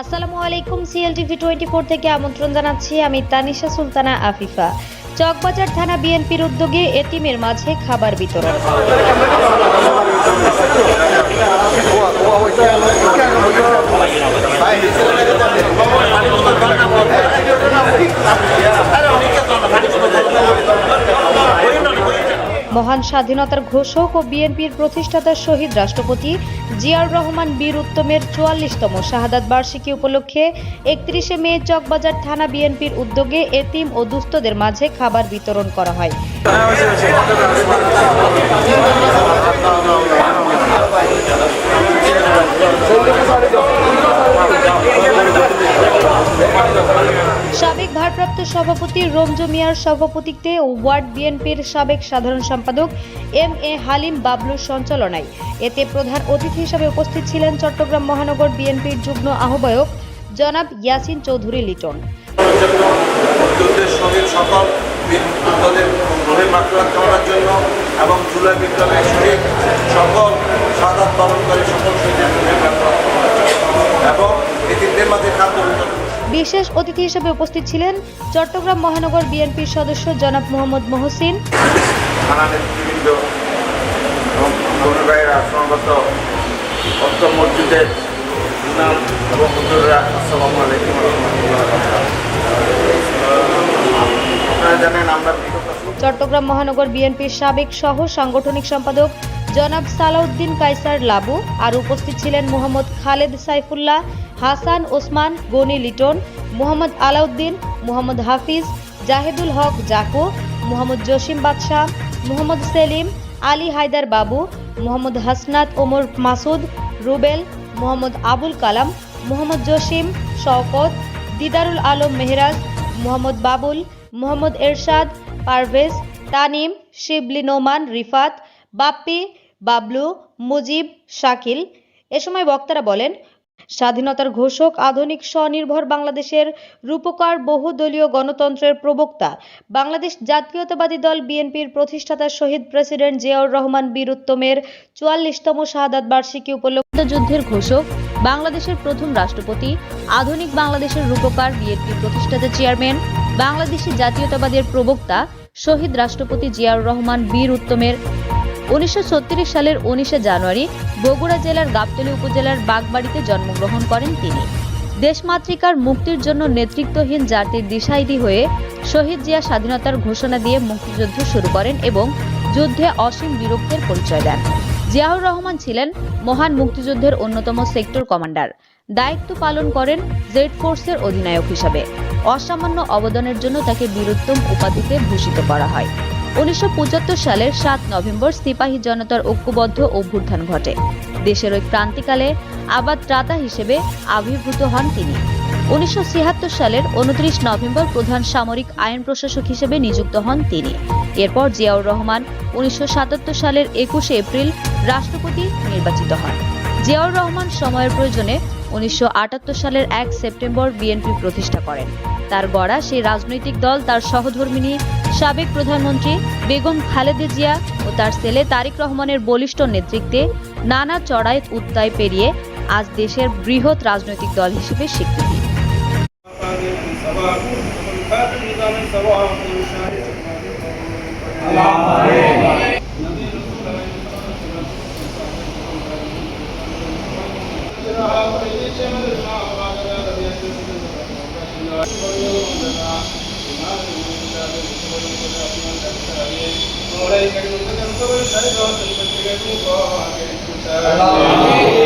আসসালামু আলাইকুম CLTV twenty four থেকে আমন্ত্রণ জানাচ্ছি আমি তানিশা সুলতানা আফিফা। চকবাজার থানা বিএনপির উদ্যোগে এটিমের মাঝে খাবার বিতরণ। মহান স্বাধীনতার ঘোষক ও বিএনপির প্রতিষ্ঠাতা শহীদ রাষ্ট্রপতি জিয়াউর রহমান বীর উত্তমের চুয়াল্লিশতম শাহাদাত বার্ষিকী উপলক্ষে একত্রিশে মে চকবাজার থানা বিএনপির উদ্যোগে এতিম ও দুস্থদের মাঝে খাবার বিতরণ করা হয়। ভারপ্রাপ্ত সভাপতি রমজু মিয়ার সভাপতিত্বে ওয়ার্ড বিএনপির সাবেক সাধারণ সম্পাদক এম এ হালিম বাবলুর সঞ্চালনায়। এতে প্রধান অতিথি হিসেবে উপস্থিত ছিলেন চট্টগ্রাম মহানগর বিএনপির যুগ্ম আহ্বায়ক জনাব ইয়াসিন চৌধুরী লিটন। সকল জন্য এবং সকল সাদাত পালনকারী সকল শহীদের রোহে মাকড়াত করার জন্য এবং এতিমদের মাঝে খাদ্য বিতরণ বিশেষ অতিথি হিসেবে উপস্থিত ছিলেন চট্টগ্রাম মহানগর বিএনপির সদস্য জনাব মোহাম্মদ মহসিন। চট্টগ্রাম মহানগর বিএনপির সাবেক সহ সাংগঠনিক সম্পাদক জনাব সালাউদ্দিন কাইসার লাবু, আর উপস্থিত ছিলেন মোহাম্মদ খালেদ সাইফুল্লাহ, হাসান ওসমান, গনি লিটন, মোহাম্মদ আলাউদ্দিন, মোহাম্মদ হাফিজ, জাহেদুল হক জাকু, মোহাম্মদ জসিম বাদশাহ, মোহাম্মদ সেলিম, আলী হায়দার বাবু, মোহাম্মদ হাসনাত ওমর মাসুদ, রুবেল, মোহাম্মদ আবুল কালাম, মোহাম্মদ জসিম, শওকত, দিদারুল আলম মেহরাজ, মোহাম্মদ বাবুল, মোহাম্মদ এরশাদ, পারভেজ, তানিম, শিবলি নোমান, রিফাত, বাপ্পি বাবলু, মুজিব, শাকিল। এ সময় বক্তারা বলেন, স্বাধীনতার ঘোষক, আধুনিক স্বনির্ভর বাংলাদেশের রূপকার, বহুদলীয় গণতন্ত্রের প্রবক্তা, বাংলাদেশ জাতীয়তাবাদী দল বিএনপির প্রতিষ্ঠাতা শহীদ প্রেসিডেন্ট জিয়াউর রহমান বীর উত্তমের চুয়াল্লিশতম শাহাদাত বার্ষিকী উপলক্ষে যুদ্ধের ঘোষক, বাংলাদেশের প্রথম রাষ্ট্রপতি, আধুনিক বাংলাদেশের রূপকার বিএনপির প্রতিষ্ঠাতা চেয়ারম্যান, বাংলাদেশি জাতীয়তাবাদের প্রবক্তা, শহীদ রাষ্ট্রপতি জিয়াউর রহমান বীর উত্তমের উনিশশো ছত্রিশ সালের উনিশে জানুয়ারি বগুড়া জেলার গাবতলী উপজেলার বাগবাড়িতে জন্মগ্রহণ করেন তিনি। দেশমাতৃকার মুক্তির জন্য নেতৃত্বহীন জাতির দিশাইদি হয়ে শহীদ জিয়া স্বাধীনতার ঘোষণা দিয়ে মুক্তিযুদ্ধ শুরু করেন এবং যুদ্ধে অসীম বীরত্বের পরিচয় দেন। জিয়াউর রহমান ছিলেন মহান মুক্তিযুদ্ধের অন্যতম সেক্টর কমান্ডার। দায়িত্ব পালন করেন জেড ফোর্সের অধিনায়ক হিসাবে। অসামান্য অবদানের জন্য তাকে বীরত্তম উপাধিতে ভূষিত করা হয়। উনিশশো সালের সাত নভেম্বর সিপাহী জনতার ঐক্যবদ্ধ অভ্যুত্থান ঘটে। দেশের ওই ক্রান্তিকালে আবাদ ত্রাতা হিসেবে আবির্ভূত হন তিনি। উনিশশো ছিয়াত্তর সালের উনত্রিশ নভেম্বর প্রধান সামরিক আইন প্রশাসক হিসেবে নিযুক্ত হন তিনি। এরপর জিয়াউর রহমান উনিশশো সাতাত্তর সালের একুশে এপ্রিল রাষ্ট্রপতি নির্বাচিত হন। জিয়াউর রহমান সময়ের প্রয়োজনে উনিশশো আটাত্তর সালের এক সেপ্টেম্বর বিএনপি প্রতিষ্ঠা করেন। তার গড়া সেই রাজনৈতিক দল তার সহধর্মিনী সাবেক প্রধানমন্ত্রী বেগম খালেদা জিয়া ও তার ছেলে তারেক রহমানের বলিষ্ঠ নেতৃত্বে নানা চড়াই উত্তায় পেরিয়ে আজ দেশের বৃহৎ রাজনৈতিক দল হিসেবে স্বীকৃতি। Allah